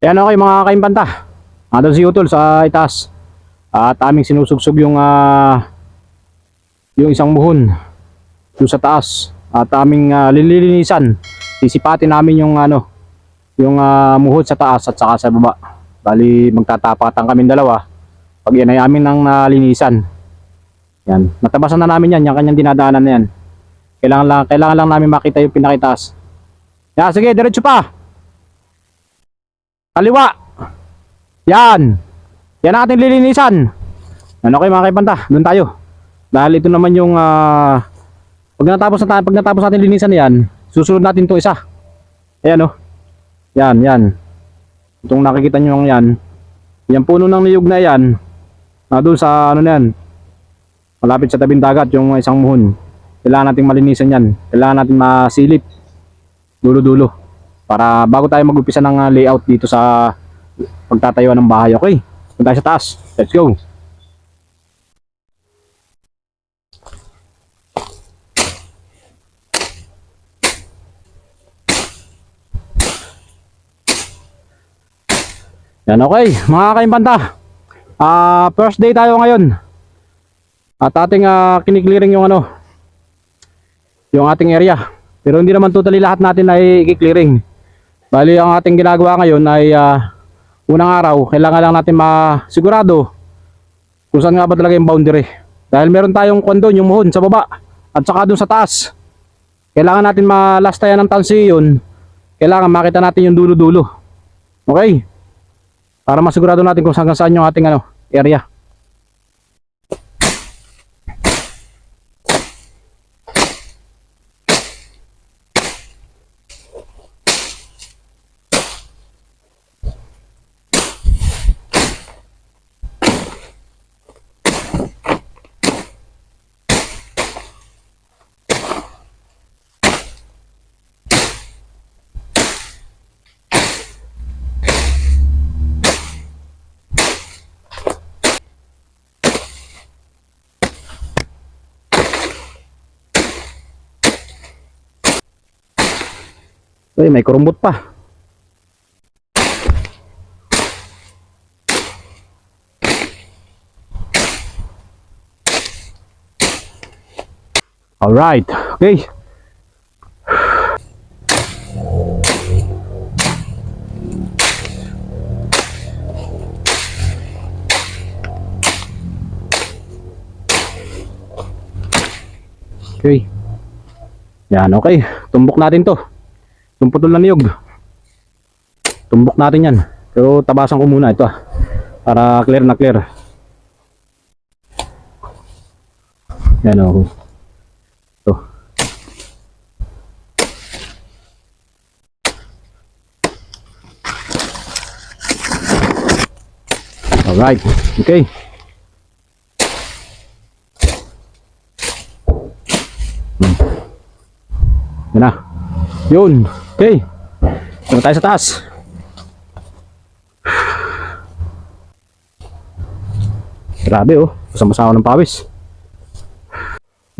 Ayan okay mga kaimbanta. Nandun si Utol sa itaas. At aming sinusugsog yung ah, yung isang muhon doon sa taas. At aming ah, lilinisan. Sisipatin namin yung ano yung ah, muhon sa taas at saka sa baba. Bali magtatapatan kami dalawa. Pag yan ay amin ng nalinisan. Yan. Natabasan na namin yan, yung kanyang dinadaanan na yan. Kailangan lang, kailangan lang namin makita yung pinakitaas. Yan, sige, diretso pa. Kaliwa. Yan. Yan ang ating lilinisan. Ano okay mga kaibanta, doon tayo. Dahil ito naman yung ah, pag natapos na pag natapos natin linisan yan, susunod natin to isa. Ayan oh. Yan, yan. Itong nakikita nyo yan. Yung puno ng niyog na yan, na doon sa ano na yan, malapit sa tabing dagat yung isang muhon. Kailangan nating malinisan yan. Kailangan natin masilip. Dulo-dulo. Para bago tayo mag-upisa ng ah, layout dito sa pagtatayo ng bahay. Okay? Punta sa taas. Let's go. Yan okay, mga kaimbanta. Ah, first day tayo ngayon. At ating uh, kiniklearing yung ano, yung ating area. Pero hindi naman totally lahat natin ay i-clearing. Bali, ang ating ginagawa ngayon ay ah, unang araw, kailangan lang natin masigurado kung saan nga ba talaga yung boundary. Dahil meron tayong kondon, yung muhon sa baba at saka dun sa taas. Kailangan natin malastayan ng tansi yun. Kailangan makita natin yung dulo-dulo. Okay? Para masigurado natin kung saan saan yung ating ano, area. Uy, may kurumbot pa. Alright, okay. Okay. Yan, okay. Tumbok natin to. Yung na niyog. Tumbok natin yan. Pero tabasan ko muna ito ah. Para clear na clear. Yan o. Ito. Alright. Okay. Hmm. Yan na. Yun. Okay. Punta tayo sa taas. Grabe oh. Pasama-sama ng pawis.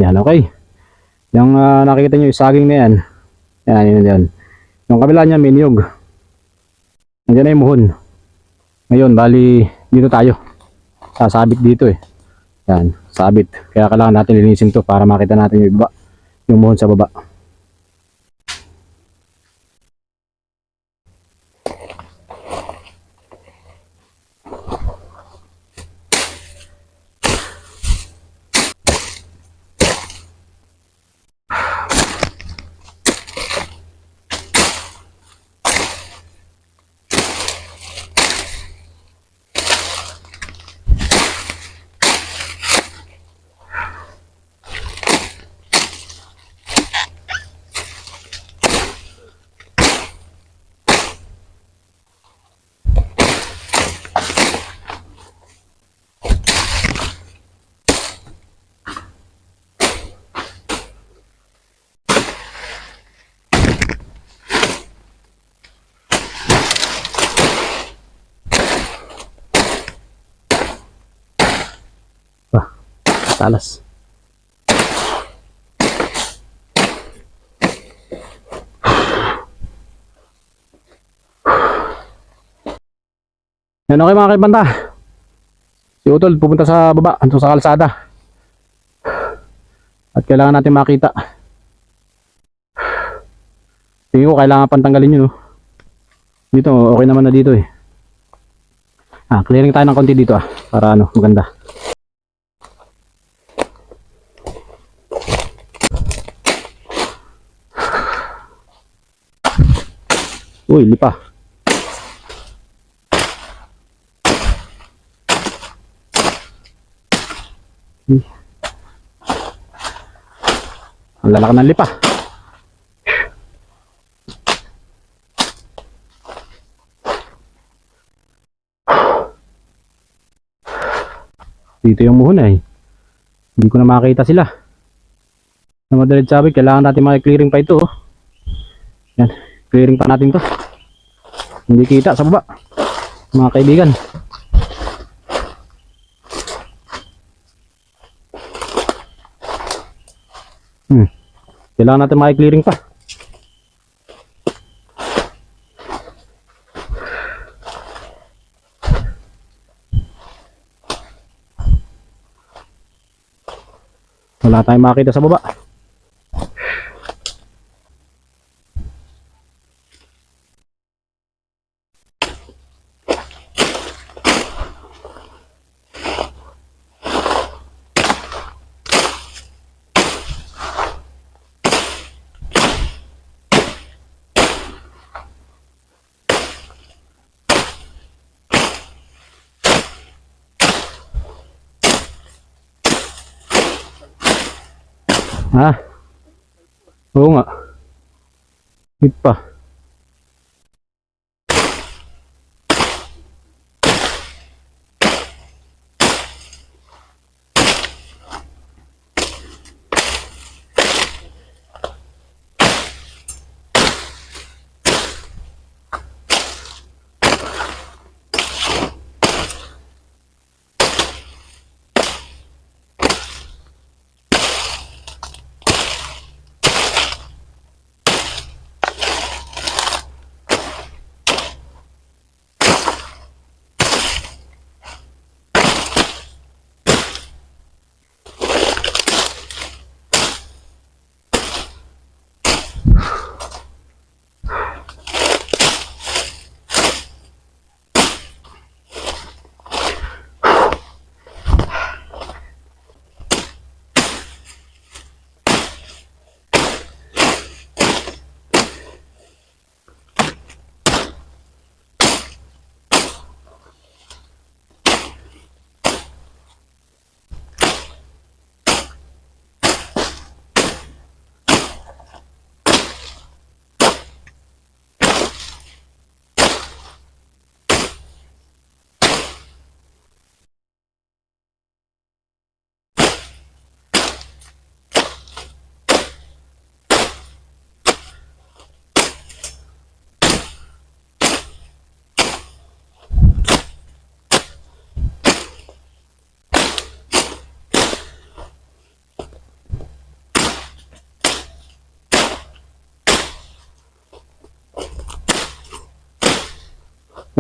Yan okay. Yung ah, nakikita nyo yung saging na yan. Yan, yun, yan. Yung kabila niya may niyog. Nandiyan na yung muhon. Ngayon, bali dito tayo. Sasabit dito eh. Yan, sabit. Kaya kailangan natin linisin to para makita natin yung baba. Yung muhon sa baba. Talas. Yan okay mga kaibanda. Si Utol pupunta sa baba, anto sa kalsada. At kailangan natin makita. Tingin ko kailangan pantanggalin yun. Oh. Dito, okay naman na dito eh. Ah, clearing tayo ng konti dito ah. Para ano, maganda. Uy, lipa. Hmm. Ang lalaki ng lipa. Dito yung muhon eh. Hindi ko na makita sila. Na madalit sabi, kailangan natin makiklearing pa ito. Oh. Yan, clearing pa natin to. Hindi kita sa baba. Mga kaibigan. Hmm. Kailangan natin makiklearing pa. Wala tayong makita sa baba. Ha? Oo nga. Hit pa.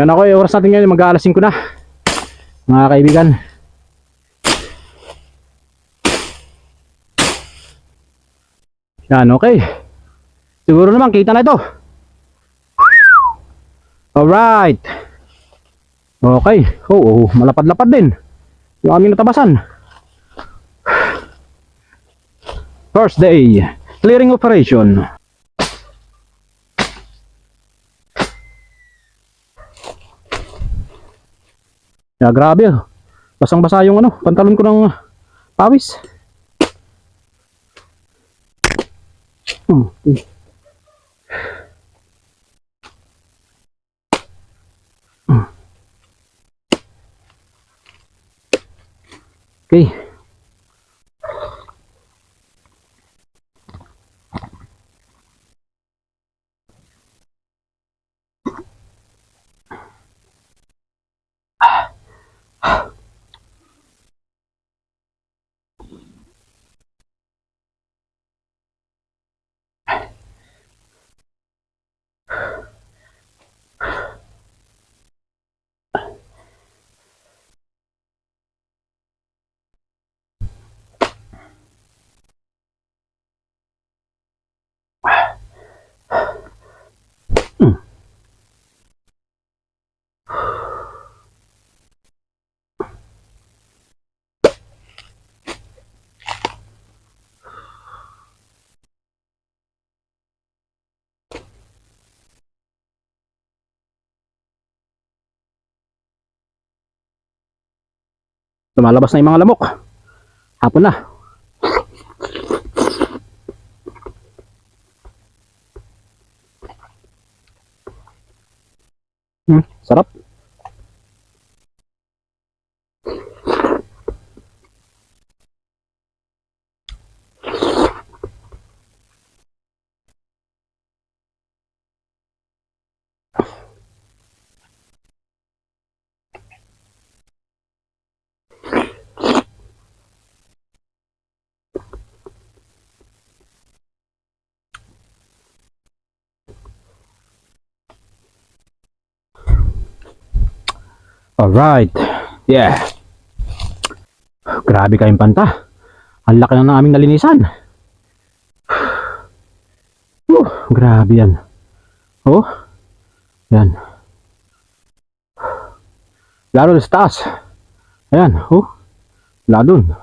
Yan ako, eh, oras natin ngayon, mag-aalas 5 na. Mga kaibigan. Yan, okay. Siguro naman, kita na ito. Alright. Okay. Oo, oh, malapad-lapad din. Yung aming natabasan. First day, clearing operation. Ya, grabe. oh. Basang-basa yung ano, pantalon ko ng ah, pawis. Hmm. okay. Lumalabas na yung mga lamok. Hapon na. Hmm, sarap. Alright. Yeah. Grabe kayong panta. Ang laki na ng aming nalinisan. Uh, grabe yan. Oh. Yan. Lalo sa taas. Ayan. Oh. Wala dun.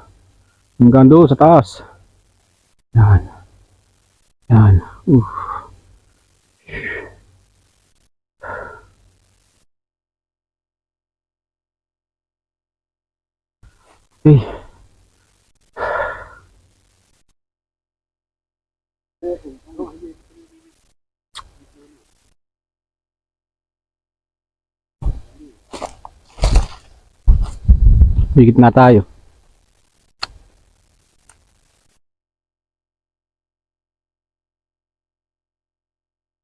Hanggang doon sa taas. Yan. Yan. Uh. Eh. Higit na tayo.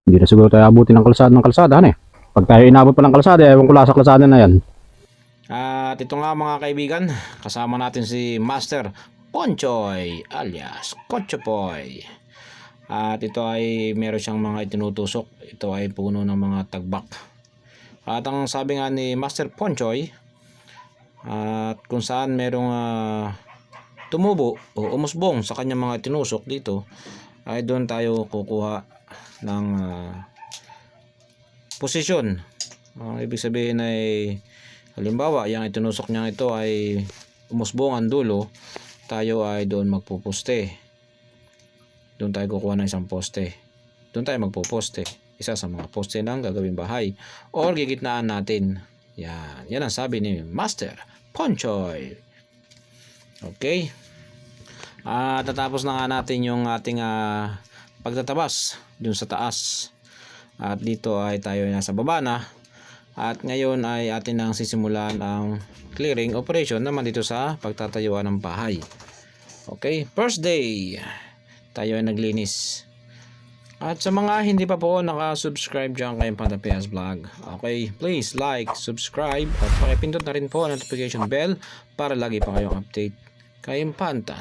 Hindi na siguro tayo abutin ng kalsada ng kalsada, ano eh. Pag tayo inabot pa ng kalsada, ewan ko sa kalsada na yan. At ito nga mga kaibigan, kasama natin si Master Ponchoy alias Kochopoy. At ito ay meron siyang mga itinutusok. Ito ay puno ng mga tagbak. At ang sabi nga ni Master Ponchoy, at kung saan merong ah, tumubo o umusbong sa kanyang mga tinusok dito, ay doon tayo kukuha ng ah, posisyon. Ang ibig sabihin ay Halimbawa, yung itinusok niya ito ay umusbong ang dulo, tayo ay doon magpuposte. Doon tayo kukuha ng isang poste. Doon tayo magpuposte. Isa sa mga poste ng gagawing bahay. Or gigitnaan natin. Yan. Yan ang sabi ni Master Ponchoy. Okay. At tatapos na nga natin yung ating ah, pagtatabas dun sa taas. At dito ay tayo ay nasa baba na. At ngayon ay atin nang sisimulan ang clearing operation naman dito sa pagtatayuan ng bahay. Okay, first day. Tayo ay naglinis. At sa mga hindi pa po naka-subscribe dyan kay Panda PS Vlog, okay, please like, subscribe at pakipindot na rin po ang notification bell para lagi pa kayong update kay Panta